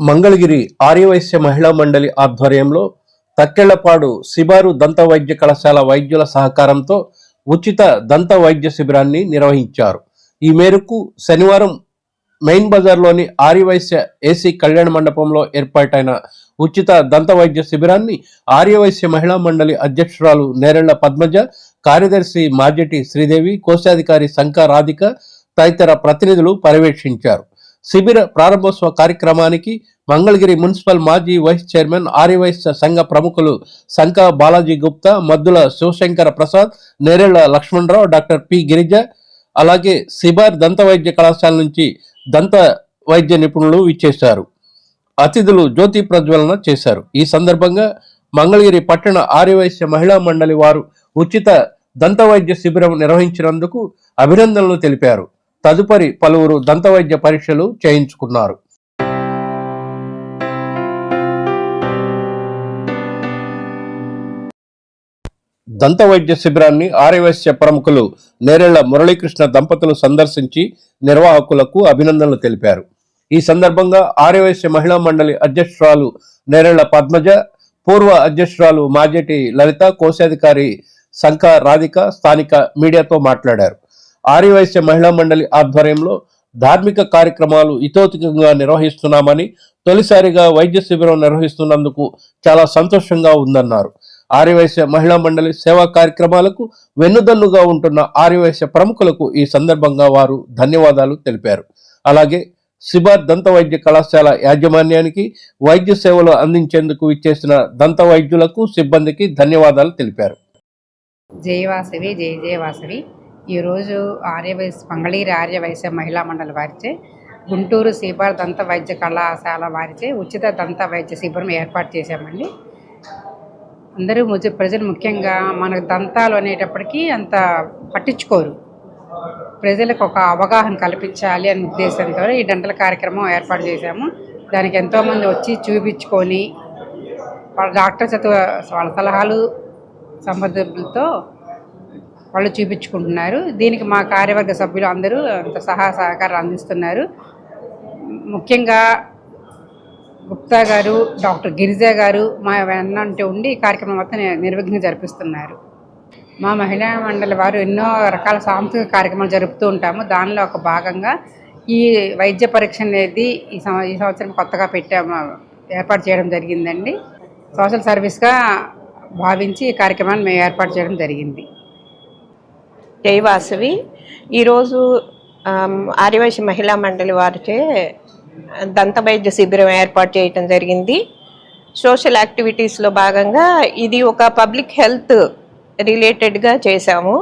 మంగళగిరి ఆర్యవైశ్య మహిళా మండలి ఆధ్వర్యంలో తక్కెళ్ళపాడు శిబారు దంత వైద్య కళాశాల వైద్యుల సహకారంతో ఉచిత దంత వైద్య శిబిరాన్ని నిర్వహించారు. ఈ మేరకు శనివారం మెయిన్ బజార్లోని ఆర్యవైశ్య ఏసీ కళ్యాణ మండపంలో ఏర్పాటైన ఉచిత దంత వైద్య శిబిరాన్ని ఆర్యవైశ్య మహిళా మండలి అధ్యక్షురాలు నేరెళ్ళ పద్మజ కార్యదర్శి మాజెటి శ్రీదేవి కోశాధికారి శంకర్ రాధిక తదితర ప్రతినిధులు పర్యవేక్షించారు. శిబిర ప్రారంభోత్సవ కార్యక్రమానికి మంగళగిరి మున్సిపల్ మాజీ వైస్ చైర్మన్ ఆర్యవైశ్య సంఘ ప్రముఖులు శంకా బాలాజీ గుప్తా మద్దుల శివశంకర ప్రసాద్ నేరేళ్ళ లక్ష్మణరావు డాక్టర్ పి గిరిజ అలాగే సిబార్ దంత వైద్య కళాశాల నుంచి దంత వైద్య నిపుణులు ఇచ్చేశారు అతిథులు జ్యోతి ప్రజ్వలన చేశారు. ఈ సందర్భంగా మంగళగిరి పట్టణ ఆర్యవైశ్య మహిళా మండలి వారు ఉచిత దంత వైద్య శిబిరం నిర్వహించినందుకు అభినందనలు తెలిపారు. తదుపరి పలువురు దంతవైద్య పరీక్షలు చేయించుకున్నారు. దంతవైద్య శిబిరాన్ని ఆర్యవైశ్య ప్రముఖులు నేరెళ్ళ మురళీకృష్ణ దంపతులు సందర్శించి నిర్వాహకులకు అభినందనలు తెలిపారు. ఈ సందర్భంగా ఆర్యవైశ్య మహిళా మండలి అధ్యక్షురాలు నేరెళ్ళ పద్మజ పూర్వ అధ్యక్షురాలు మాజేటి లలిత కోశాధికారి శంఖ రాధిక స్థానిక మీడియాతో మాట్లాడారు. ఆర్యవైశ్య మహిళా మండలి ఆధ్వర్యంలో ధార్మిక కార్యక్రమాలు ఇతోతికంగా నిర్వహిస్తున్నామని తొలిసారిగా వైద్య శిబిరం నిర్వహిస్తున్నందుకు చాలా సంతోషంగా ఉందన్నారు. ఆర్యవైశ్య మహిళా మండలి సేవా కార్యక్రమాలకు వెన్నుదన్నుగా ఉంటున్న ఆర్యవైశ్య ప్రముఖులకు ఈ సందర్భంగా వారు ధన్యవాదాలు తెలిపారు. అలాగే సిబార్ దంత వైద్య కళాశాల యాజమాన్యానికి వైద్య సేవలు అందించేందుకు ఇచ్చేసిన దంత వైద్యులకు సిబ్బందికి ధన్యవాదాలు తెలిపారు. జయవాసవి జయ జయవాసవి ఈరోజు ఆర్యవైశ్య మంగళీరి ఆర్యవైశ్య మహిళా మండలి వారిచే గుంటూరు సీబార్ దంత వైద్య కళాశాల వారిచే ఉచిత దంత వైద్య శిబిరం ఏర్పాటు చేశామండి. అందరూ ప్రజలు ముఖ్యంగా మనకు దంతాలు అనేటప్పటికీ అంత పట్టించుకోరు. ప్రజలకు ఒక అవగాహన కల్పించాలి అనే ఉద్దేశంతో ఈ డంటల కార్యక్రమం ఏర్పాటు చేశాము. దానికి ఎంతోమంది వచ్చి చూపించుకొని వాళ్ళ డాక్టర్ చదువు వాళ్ళ సలహాలు సంబంధులతో వాళ్ళు చూపించుకుంటున్నారు. దీనికి మా కార్యవర్గ సభ్యులు అందరూ అంత సహా సహకారం అందిస్తున్నారు. ముఖ్యంగా గుప్తా గారు డాక్టర్ గిరిజా గారు మా వెన్నంటే ఉండి ఈ కార్యక్రమం మొత్తం నిర్విఘ్నం జరిపిస్తున్నారు. మా మహిళా మండలి వారు ఎన్నో రకాల సాంస్కృతిక కార్యక్రమాలు జరుపుతూ ఉంటాము. దానిలో ఒక భాగంగా ఈ వైద్య పరీక్ష అనేది ఈ సంవ ఈ సంవత్సరం కొత్తగా పెట్టాము ఏర్పాటు చేయడం జరిగిందండి. సోషల్ సర్వీస్గా భావించి ఈ కార్యక్రమాన్ని మేము ఏర్పాటు చేయడం జరిగింది. జై వాసవి ఈరోజు ఆమ్, ఆర్యవైశ్య మహిళా మండలి వారిచే దంత వైద్య శిబిరం ఏర్పాటు చేయటం జరిగింది. సోషల్ యాక్టివిటీస్లో భాగంగా ఇది ఒక పబ్లిక్ హెల్త్ రిలేటెడ్గా చేశాము.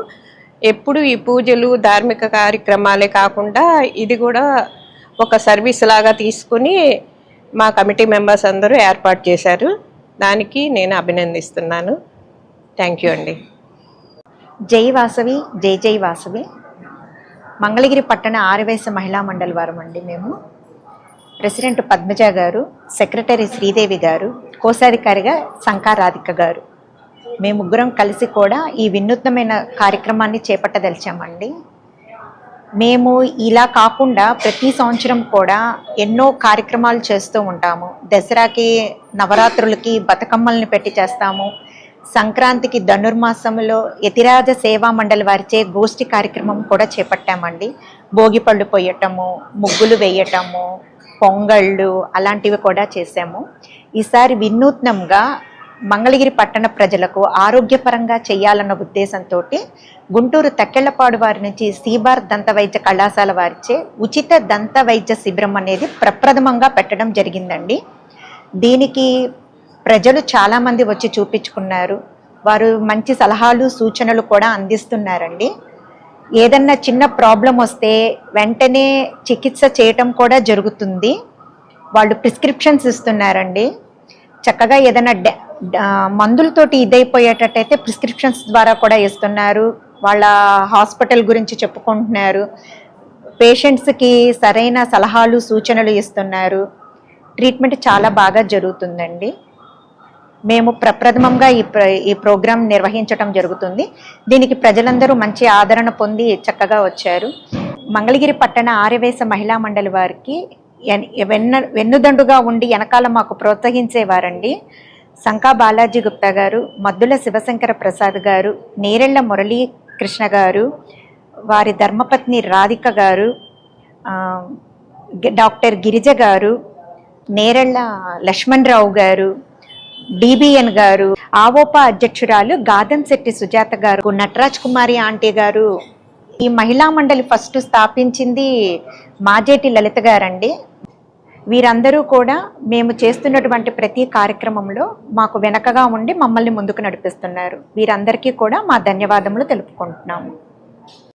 ఎప్పుడు ఈ పూజలు ధార్మిక కార్యక్రమాలే కాకుండా ఇది కూడా ఒక సర్వీస్ లాగా తీసుకుని మా కమిటీ మెంబర్స్ అందరూ ఏర్పాటు చేశారు. దానికి నేను అభినందిస్తున్నాను. థ్యాంక్ యూ అండి. జై వాసవి జై జై వాసవి. మంగళగిరి పట్టణ ఆర్యవైశ్య మహిళా మండలి వారం అండి మేము. ప్రెసిడెంట్ పద్మజ గారు సెక్రటరీ శ్రీదేవి గారు కోశాధికారిగా శంకారాధిక గారు. మేము ముగ్గురం కలిసి కూడా ఈ వినూత్నమైన కార్యక్రమాన్ని చేపట్టదలిచామండి. మేము ఇలా కాకుండా ప్రతి సంవత్సరం కూడా ఎన్నో కార్యక్రమాలు చేస్తూ ఉంటాము. దసరాకి నవరాత్రులకి బతుకమ్మల్ని పెట్టి చేస్తాము. సంక్రాంతికి ధనుర్మాసంలో యతిరాజ సేవా మండలి వారిచే గోష్ఠి కార్యక్రమం కూడా చేపట్టామండి. భోగి పళ్ళు పొయ్యటము ముగ్గులు వేయటము పొంగళ్ళు అలాంటివి కూడా చేసాము ఈసారి వినూత్నంగా మంగళగిరి పట్టణ ప్రజలకు ఆరోగ్యపరంగా చేయాలన్న ఉద్దేశంతో గుంటూరు తక్కెళ్ళపాడు వారి నుంచి సీబార్ దంత వైద్య కళాశాల వారిచే ఉచిత దంత వైద్య శిబిరం అనేది ప్రప్రథమంగా పెట్టడం జరిగిందండి. దీనికి ప్రజలు చాలామంది వచ్చి చూపించుకున్నారు. వారు మంచి సలహాలు సూచనలు కూడా అందిస్తున్నారండి. ఏదన్నా చిన్న ప్రాబ్లం వస్తే వెంటనే చికిత్స చేయటం కూడా జరుగుతుంది. వాళ్ళు ప్రిస్క్రిప్షన్స్ ఇస్తున్నారండి. చక్కగా ఏదైనా మందులతోటి ఇదైపోయేటట్టయితే ప్రిస్క్రిప్షన్స్ ద్వారా కూడా ఇస్తున్నారు. వాళ్ళ హాస్పిటల్ గురించి చెప్పుకుంటున్నారు. పేషెంట్స్కి సరైన సలహాలు సూచనలు ఇస్తున్నారు. ట్రీట్మెంట్ చాలా బాగా జరుగుతుందండి. మేము ప్రప్రథమంగా ఈ ప్ర ఈ ప్రోగ్రాం నిర్వహించడం జరుగుతుంది. దీనికి ప్రజలందరూ మంచి ఆదరణ పొంది చక్కగా వచ్చారు. మంగళగిరి పట్టణ ఆర్యవేశ మహిళా మండలి వారికి ఎన్- వెన్న వెన్నుదండుగా ఉండి వెనకాల మాకు ప్రోత్సహించేవారండి. శంకా బాలాజీ గుప్తా గారు మద్దుల శివశంకర ప్రసాద్ గారు నేరెళ్ళ మురళీ కృష్ణ గారు వారి ధర్మపత్ని రాధిక గారు డాక్టర్ గిరిజ గారు నేరెళ్ళ లక్ష్మణరావు గారు డిబిఎన్ గారు ఆవోపా అధ్యక్షురాలు గాదంశెట్టి సుజాత గారు నటరాజ్ కుమారి ఆంటీ గారు. ఈ మహిళా మండలి ఫస్ట్ స్థాపించింది మాజేటి లలిత గారండి. వీరందరూ కూడా మేము చేస్తున్నటువంటి ప్రతి కార్యక్రమంలో మాకు వెనకగా ఉండి మమ్మల్ని ముందుకు నడిపిస్తున్నారు. వీరందరికీ కూడా మా ధన్యవాదములు తెలుపుకుంటున్నాము.